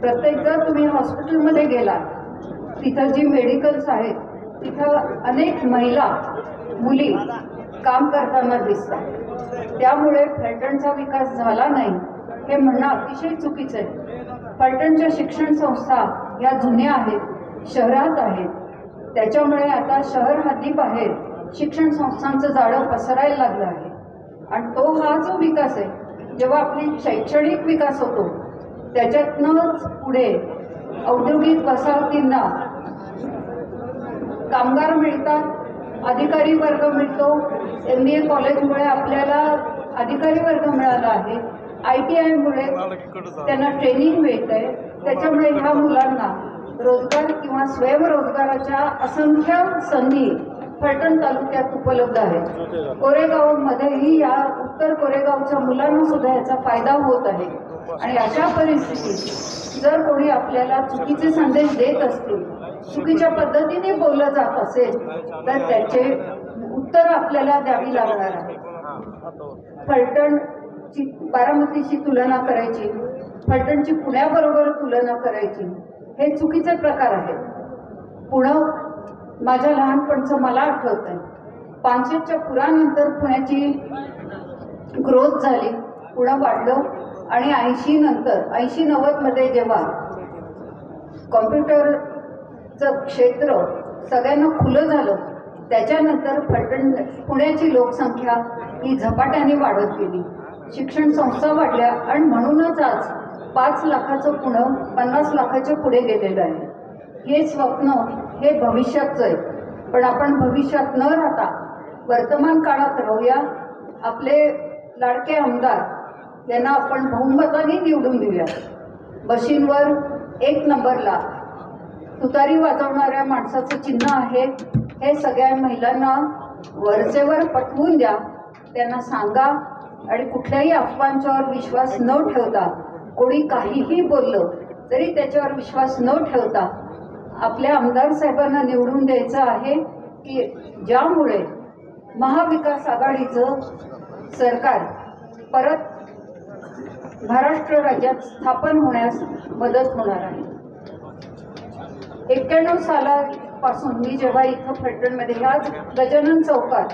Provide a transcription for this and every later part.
प्रत्येक जर तुम्ही हॉस्पिटलमध्ये गेलात तिथं जी मेडिकल्स आहेत तिथं अनेक महिला मुली काम करताना दिसतात. त्यामुळे फलटणचा विकास झाला नाही हे म्हणणं अतिशय चुकीचं आहे. फलटणच्या शिक्षण संस्था या जुन्या आहेत शहरात आहेत. त्याच्यामुळे आता शहर हद्दीबाहेर शिक्षण संस्थांचं जाळं पसरायला लागलं आहे. आणि तो हा जो विकास आहे जेव्हा आपली शैक्षणिक विकास होतो त्याच्यातनंच पुढे औद्योगिक वसाहतींना कामगार मिळतात अधिकारी वर्ग मिळतो. एम बी ए कॉलेजमुळे आपल्याला अधिकारी वर्ग मिळाला आहे. आय टी आयमुळे त्यांना ट्रेनिंग मिळत आहे त्याच्यामुळे ह्या मुलांना रोजगार किंवा स्वयंरोजगाराच्या असंख्य संधी फलटण तालुक्यात उपलब्ध आहे. कोरेगावमध्येही या उत्तर कोरेगावच्या मुलांना सुद्धा याचा फायदा होत आहे. आणि अशा परिस्थितीत जर कोणी आपल्याला चुकीचे संदेश देत असतील चुकीच्या पद्धतीने बोललं जात असेल तर त्याचे उत्तर आपल्याला द्यावी लागणार आहे. फलटणची बारामतीशी तुलना करायची फलटणची पुण्याबरोबर तुलना करायची हे चुकीचे प्रकार आहेत. पुणं माझ्या लहानपणचं मला आठवत आहे पानशेच्या पुरानंतर पुण्याची ग्रोथ झाली पुणं वाढलं आणि ऐंशी नंतर ऐंशी नव्वदमध्ये जेव्हा कॉम्प्युटरचं क्षेत्र सगळ्यांना खुलं झालं त्याच्यानंतर फलटण पुण्याची लोकसंख्या ही झपाट्याने वाढत गेली. शिक्षण संस्था वाढल्या आणि म्हणूनच आज पाच लाखाचं पुणं पन्नास लाखाच्या पुढे गेलेलं आहे. हे स्वप्न हे भविष्याचं आहे. पण आपण भविष्यात न राहता वर्तमान काळात राहूया. आपले लाडके आमदार यांना आपण बहुमताने निवडून देऊया. बशींवर एक नंबरला तुतारी वाजवणाऱ्या माणसाचं चिन्ह आहे. हे सगळ्या महिलांना वरचेवर पटवून द्या. त्यांना सांगा आणि कुठल्याही अफवांच्यावर विश्वास न ठेवता कोणी काहीही बोललं तरी त्याच्यावर विश्वास न ठेवता आपल्या आमदार साहेबांना निवडून द्यायचं आहे की ज्यामुळे महाविकास आघाडीचं सरकार परत महाराष्ट्र राज्यात स्थापन होण्यास मदत होणार आहे. एक्क्याण्णव सालापासून मी जेव्हा इथं फलटणमध्ये ह्याच गजानन चौकात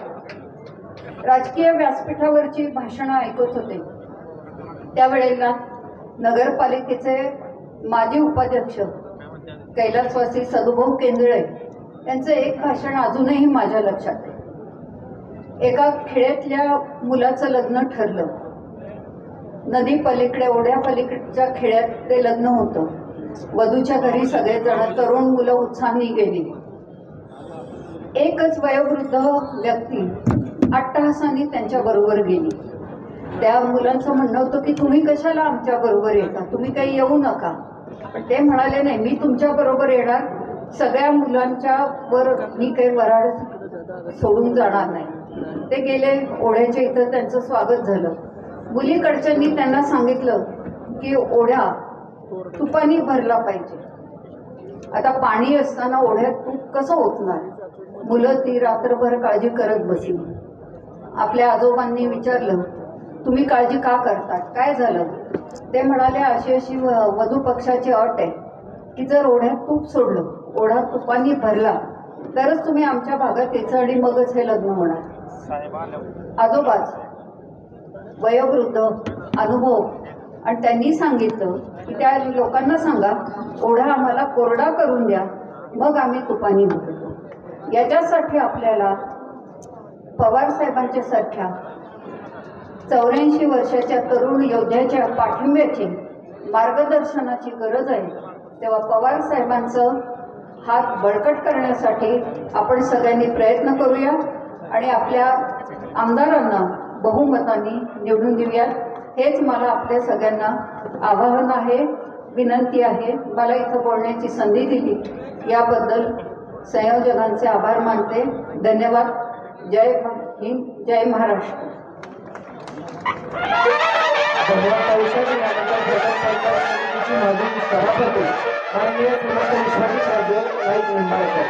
राजकीय व्यासपीठावरची भाषणं ऐकत होते त्यावेळेला नगरपालिकेचे माजी उपाध्यक्ष कैलासवासी सदुभाऊ केंद्रे त्यांचं एक भाषण अजूनही माझ्या लक्षात आहे. एका खेड्यातल्या मुलाचं लग्न ठरलं. नदी पलीकडे ओढ्या पलीकडच्या खेड्यात ते लग्न होतं. वधूच्या घरी सगळेजण तरुण मुलं उत्साहाने गेली. एकच वयोवृद्ध व्यक्ती अट्टहासानी त्यांच्या बरोबर गेली. त्या मुलांचं म्हणणं होतं की तुम्ही कशाला आमच्या बरोबर येता? तुम्ही काही येऊ नका. पण ते म्हणाले नाही मी तुमच्या बरोबर येणार. सगळ्या मुलांच्या वर मी काही वराड सोडून जाणार नाही. ते गेले ओढ्याच्या इथं त्यांचं स्वागत झालं. मुलीकडच्यांनी त्यांना सांगितलं की ओढ्या तुपानी भरला पाहिजे. आता पाणी असताना ओढ्यात तूप कसं ओतणार? मुलं ती रात्रभर काळजी करत बसली. आपल्या आजोबांनी विचारलं तुम्ही काळजी का करतात? काय झालं? ते म्हणाले अशी अशी वधू पक्षाची अट आहे. की जर ओढ्यात तूप सोडलं ओढा तुपानी भरला तरच तुम्ही आमच्या भागात यायचं आणि मगच हे लग्न होणार. आजोबाच वयोवृद्ध अनुभव. आणि त्यांनी सांगितलं की त्या लोकांना सांगा ओढा आम्हाला कोरडा करून द्या मग आम्ही तुपानी भरतो. याच्यासाठी आपल्याला पवार साहेबांच्या सारख्या चौऱ्याऐंशी वर्षाच्या तरुण योद्ध्याच्या पाठिंब्याची मार्गदर्शनाची गरज आहे. तेव्हा पवार साहेबांचं हात बळकट करण्यासाठी आपण सगळ्यांनी प्रयत्न करूया आणि आपल्या आमदारांना बहुमताने निवडून देऊया. हेच मला आपल्या सगळ्यांना आवाहन आहे विनंती आहे. मला इथं बोलण्याची संधी दिली. याबद्दल संयोजकांचे आभार मानते. धन्यवाद. जय हिंद जय महाराष्ट्र धन्यवाद ताईसाहेब यानंतर फलटण पंचायत समितीची माजी सभापती माननीय श्रीमंत विश्वाजी राजे नाईक निंबाळकर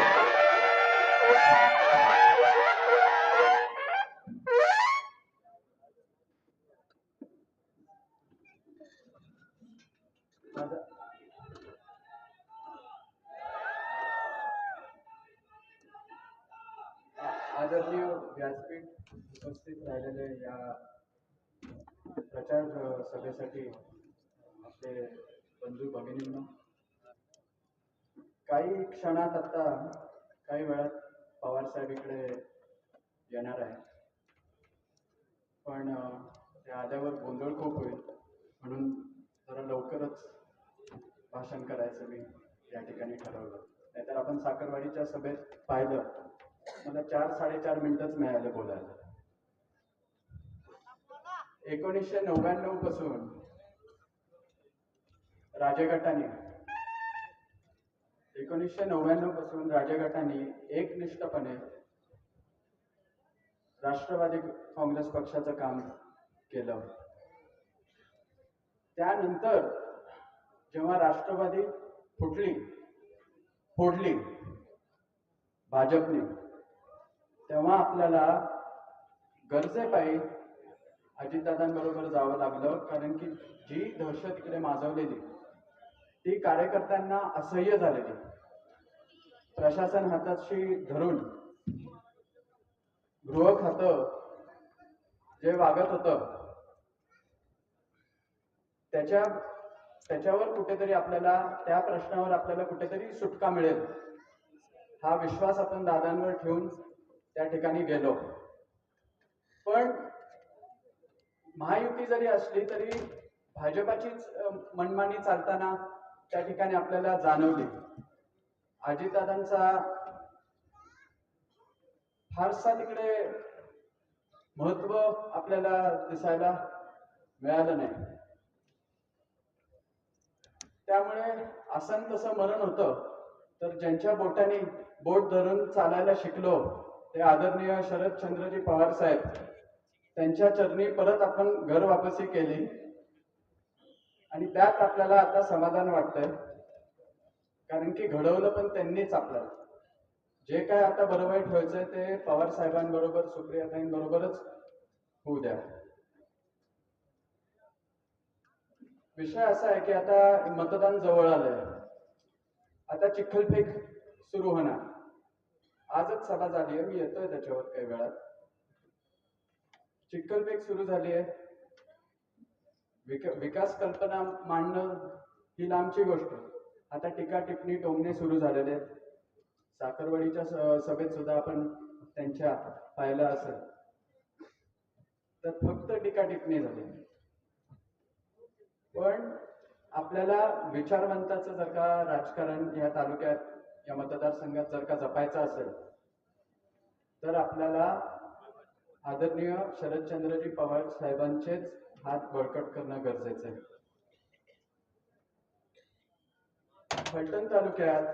सभेसाठी आपले बंधू भगिनींना काही क्षणात आता काही वेळात पवार साहेब इकडे येणार आहे पण त्या ते आल्यावर गोंधळ खूप होईल. म्हणून जरा लवकरच भाषण करायचं मी या ठिकाणी ठरवलं. नाहीतर आपण साखरवाडीच्या सभेत पाहिलं. मला चार साडेचार मिनिटच मिळाले बोलायला. एकोणीसशे नव्याण्णवपासून राजगटाने एकोणीसशे नव्याण्णवपासून राजगटाने एकनिष्ठपणे राष्ट्रवादी काँग्रेस पक्षाचं काम केलं. त्यानंतर जेव्हा राष्ट्रवादी फुटली फोडली भाजपने तेव्हा आपल्याला गरजेपायी अजितदादांबरोबर जावं लागलं कारण की जी दहशत इकडे माजवलेली ती कार्यकर्त्यांना असह्य झालेली. प्रशासन हाताशी धरून गृह खातं जे वागत होतं त्याच्या त्याच्यावर कुठेतरी आपल्याला त्या प्रश्नावर आपल्याला कुठेतरी सुटका मिळेल हा विश्वास आपण दादांवर ठेवून त्या ठिकाणी गेलो. पण महायुती जरी असली तरी भाजपाचीच मनमानी चालताना त्या ठिकाणी आपल्याला जाणवली. अजितदादांचा फारसा तिकडे महत्त्व आपल्याला दिसायला मिळालं नाही. त्यामुळे असं तसं मरण होतं तर ज्यांच्या बोटाने बोट धरून चालायला शिकलो ते आदरणीय शरदचंद्रजी पवार साहेब. त्यांच्या चरणी परत आपण घर वापसी केली. आणि त्यात आपल्याला आता समाधान वाटतंय. कारण की घडवलं पण त्यांनीच आपल्याला. जे काय आता बरोबर वाईट व्हायचंय ते पवार साहेबांबरोबर सुप्रियाताईंबरोबरच होऊ द्या. विषय असा आहे की आता मतदान जवळ आलंय. आता चिखलफेक सुरू होणार. आजच सभा झाली आहे. मी येतोय त्याच्यावर काही वेळात. चिखलफेक सुरू झाली आहे. विक विकास कल्पना मांडणं ही लांबची गोष्ट. आता टीका टिप्पणी टोमणे सुरू झालेले आहेत. साखरवाडीच्या सभेत सुद्धा आपण त्यांच्या पाहिलं असेल. तर फक्त टीका टिप्पणी झाली. पण आपल्याला विचारवंताचं जर का राजकारण या तालुक्यात या मतदारसंघात जर का जपायचं असेल तर आपल्याला आदरणीय शरदचंद्रजी पवार साहेबांचेच हात बळकट करणं गरजेचं आहे. फलटण तालुक्यात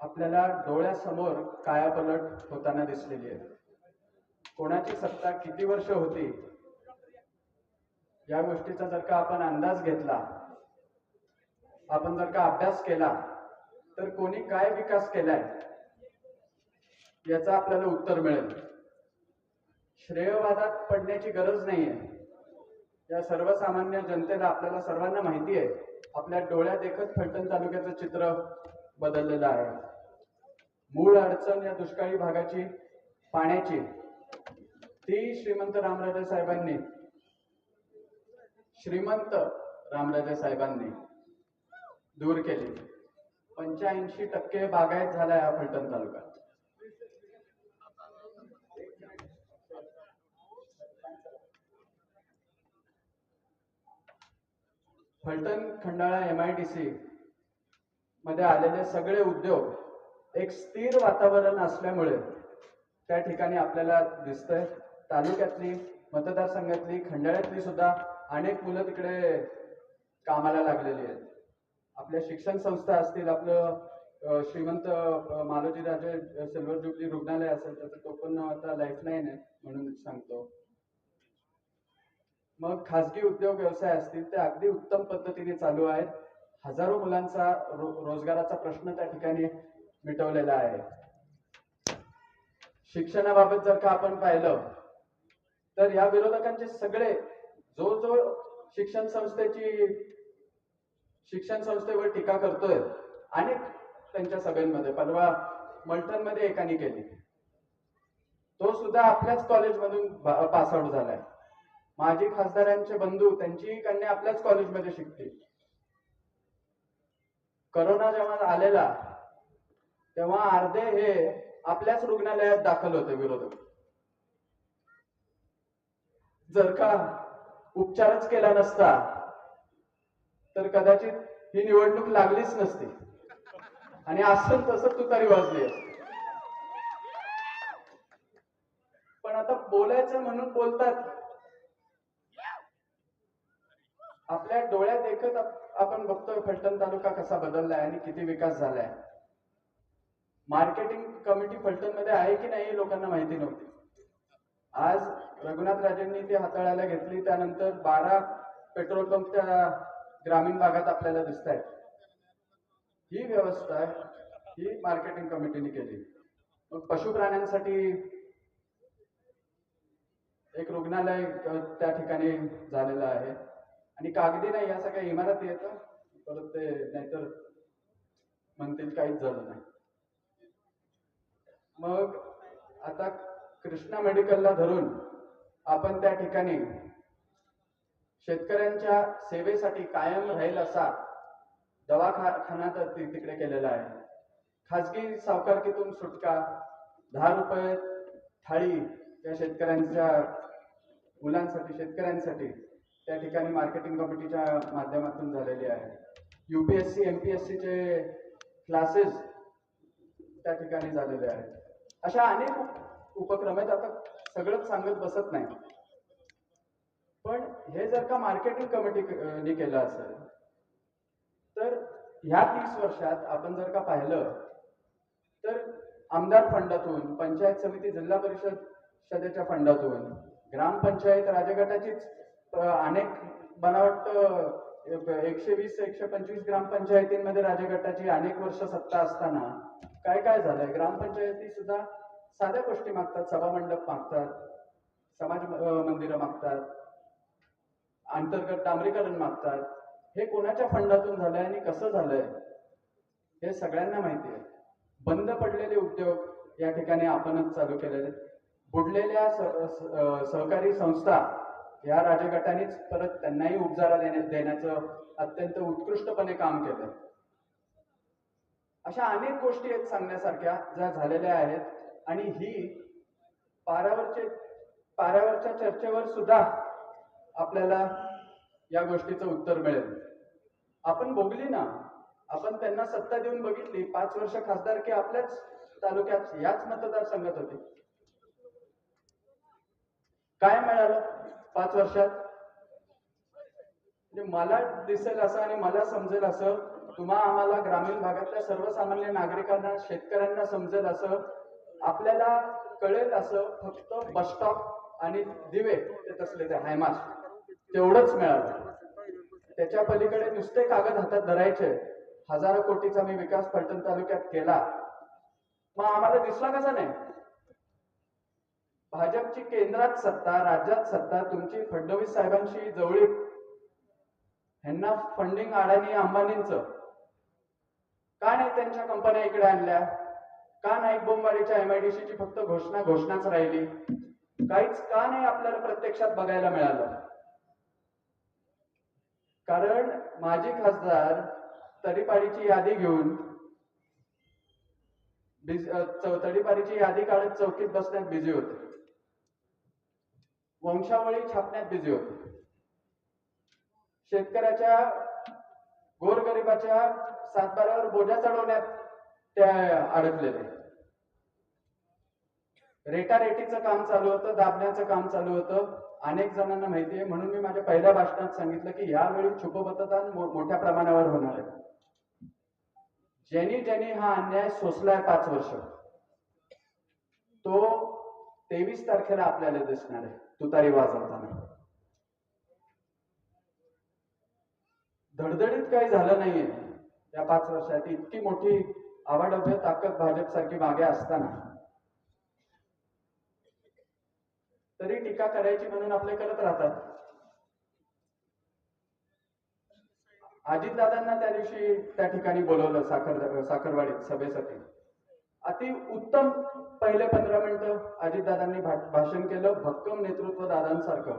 आपल्याला डोळ्यासमोर कायापलट होताना दिसलेली आहे. कोणाची सत्ता किती वर्ष होती? या गोष्टीचा जर का आपण अंदाज घेतला आपण जर का अभ्यास केला तर कोणी काय विकास केलाय? याचा आपल्याला उत्तर मिळेल. श्रेयवादात पडण्याची गरज नाही आहे या सर्वसामान्य जनतेला आपल्याला सर्वांना माहिती आहे आपल्या डोळ्यात एकच फलटण तालुक्याचं चित्र बदललेलं आहे. मूळ अडचण या दुष्काळी भागाची पाण्याची. ती श्रीमंत रामराजे साहेबांनी श्रीमंत रामराजे साहेबांनी दूर केली. पंच्याऐंशी टक्के बागायत झाला हा फलटण तालुक्यात. Phaltan Khandala M I D C मध्ये आलेले सगळे उद्योग एक स्थिर वातावरण असल्यामुळे त्या ठिकाणी आपल्याला दिसतंय. तालुक्यातली मतदारसंघातली खंडाळ्यातली सुद्धा अनेक मुलं तिकडे कामाला लागलेली आहेत. आपल्या शिक्षण संस्था असतील आपलं श्रीमंत मालोजी मालोजीराजे सिल्वर जुबली रुग्णालय असेल तर तो पण आता लाईफलाईन आहे म्हणून सांगतो. मग खासगी उद्योग व्यवसाय असतील ते अगदी उत्तम पद्धतीने चालू आहेत. हजारो मुलांचा रो रोजगाराचा प्रश्न त्या ठिकाणी मिटवलेला आहे. शिक्षणाबाबत जर का आपण पाहिलं तर या विरोधकांचे सगळे जो जो शिक्षण संस्थेची शिक्षण संस्थेवर टीका करतोय आणि त्यांच्या सभेमध्ये परवा मल्टनमध्ये एकाने केली. तो सुद्धा आपल्याच कॉलेजमधून पास आउट झालाय. माजी खासदारांचे बंधू त्यांची कन्या आपल्याच कॉलेजमध्ये शिकते करोना जेव्हा आलेला तेव्हा अर्धे हे आपल्याच रुग्णालयात दाखल होते विरोधक. जर का उपचारच केला नसता तर कदाचित ही निवडणूक लागलीच नसती. आणि असं तसं तुतारी वाजली असती. पण आता बोलायचं म्हणून बोलतात. आपल्या डोळ्यात देखत आपण बघतोय फलटण तालुका कसा बदललाय आणि किती विकास झालाय. मार्केटिंग कमिटी फलटणमध्ये आहे की नाही हे लोकांना माहिती नव्हती. आज रघुनाथ राजेंनी ती हाताळायला घेतली त्यानंतर बारा पेट्रोल पंप त्या ग्रामीण भागात आपल्याला दिसत आहेत ही व्यवस्था ही मार्केटिंग कमिटीने केली. मग पशु प्राण्यांसाठी एक रुग्णालय त्या ठिकाणी झालेलं आहे. आणि कागदी नाही या सगळ्या इमारती येतं परत ते नाहीतर म्हणतील काहीच झालं नाही. मग आता कृष्णा मेडिकलला धरून आपण त्या ठिकाणी शेतकऱ्यांच्या सेवेसाठी कायम राहील असा दवाखाना तर तिकडे केलेला आहे. खाजगी सावकारकीतून सुटका दहा रुपये थाळी त्या शेतकऱ्यांच्या मुलांसाठी शेतकऱ्यांसाठी त्या ठिकाणी मार्केटिंग कमिटीच्या माध्यमातून झालेली आहे. युपीएससी सीचे क्लासेस त्या ठिकाणी झालेले आहेत. अशा अनेक उपक्रम आहेत आता सगळंच सांगत बसत नाही. पण हे जर का मार्केटिंग कमिटीने केलं असेल तर ह्या तीस वर्षात आपण जर का पाहिलं तर आमदार फंडातून पंचायत समिती जिल्हा परिषद सदेच्या फंडातून ग्रामपंचायत राजगटाचीच अनेक मला वाटतं एकशे वीस एकशे पंचवीस ग्रामपंचायतींमध्ये राजगटाची अनेक वर्ष सत्ता असताना काय काय झालंय? ग्रामपंचायती सुद्धा साध्या गोष्टी मागतात सभामंडप मागतात समाज मंदिर मंदिरं मागतात अंतर्गत डांबरीकरण मागतात. हे कोणाच्या फंडातून झालंय आणि कसं झालंय हे सगळ्यांना माहिती आहे. बंद पडलेले उद्योग या ठिकाणी आपणच चालू केलेले बुडलेल्या सहकारी संस्था या राजगटानेच परत त्यांनाही उपजारा देण्या- देण्याचं अत्यंत उत्कृष्टपणे काम केलं. अशा अनेक गोष्टी आहेत सांगण्यासारख्या ज्या झालेल्या आहेत आणि ही पारावरचे पारावरच्या चर्चेवर सुद्धा आपल्याला या गोष्टीचं उत्तर मिळेल. आपण बघली ना आपण त्यांना सत्ता देऊन बघितली पाच वर्ष खासदार की आपल्याच तालुक्यात याच मतदारसंघात होती. काय मिळालं? पाच वर्षात. म्हणजे मला दिसेल असं आणि मला समजेल असं तुम्हा आम्हाला ग्रामीण भागातल्या सर्वसामान्य नागरिकांना शेतकऱ्यांना समजेल असं आपल्याला कळेल असं फक्त बस स्टॉप आणि दिवे देत असले ते हायमास तेवढंच मिळालं. त्याच्या पलीकडे नुसते कागद हातात धरायचे. हजारो कोटीचा मी विकास फलटण तालुक्यात केला. मग आम्हाला दिसला कसा नाही? भाजपची केंद्रात सत्ता राज्यात सत्ता तुमची फडणवीस साहेबांशी जवळीक. ह्यांना फंडिंग अडाणी अंबानींच. का नाही त्यांच्या कंपन्या इकडे आणल्या? का नाही बोंबाडीच्या एमआयडीसीची फक्त घोषणा घोषणाच राहिली? काहीच का नाही आपल्याला प्रत्यक्षात बघायला मिळालं? कारण माजी खासदार तरीपाडीची यादी घेऊन तरीपाडीची यादी काढत चौकीत बसण्यात बिझी होते. वंशावळी छापण्यात बिझी होते. शेतकऱ्याच्या गोरगरिबाच्या सातबाऱ्यावर बोजा चढवण्यात त्या अडकलेले. रेटारेटीचं काम चालू होतं दाबण्याचं काम चालू होतं. अनेक जणांना माहिती आहे म्हणून मी माझ्या पहिल्या भाषणात सांगितलं की यावेळी छुपमतदान मोठ्या प्रमाणावर होणार आहे. ज्यांनी ज्यांनी हा अन्याय सोसलाय पाच वर्ष. तो तेवीस तारखेला आपल्याला दिसणार आहे. तुतारी वाजवताना. धडधडीत काही झालं नाहीये. या पाच वर्षात इतकी मोठी आवाडभ्य ताकद भाजप सारखी मागे असताना. तरी टीका करायची म्हणून आपले करत राहतात. अजितदादांना त्या दिवशी त्या ठिकाणी बोलवलं साखर साखरवाडीत सभेसाठी. अति उत्तम पहिले पंधरा मिनिटं अजितदादांनी भाषण केलं भक्कम नेतृत्व दादांसारखं.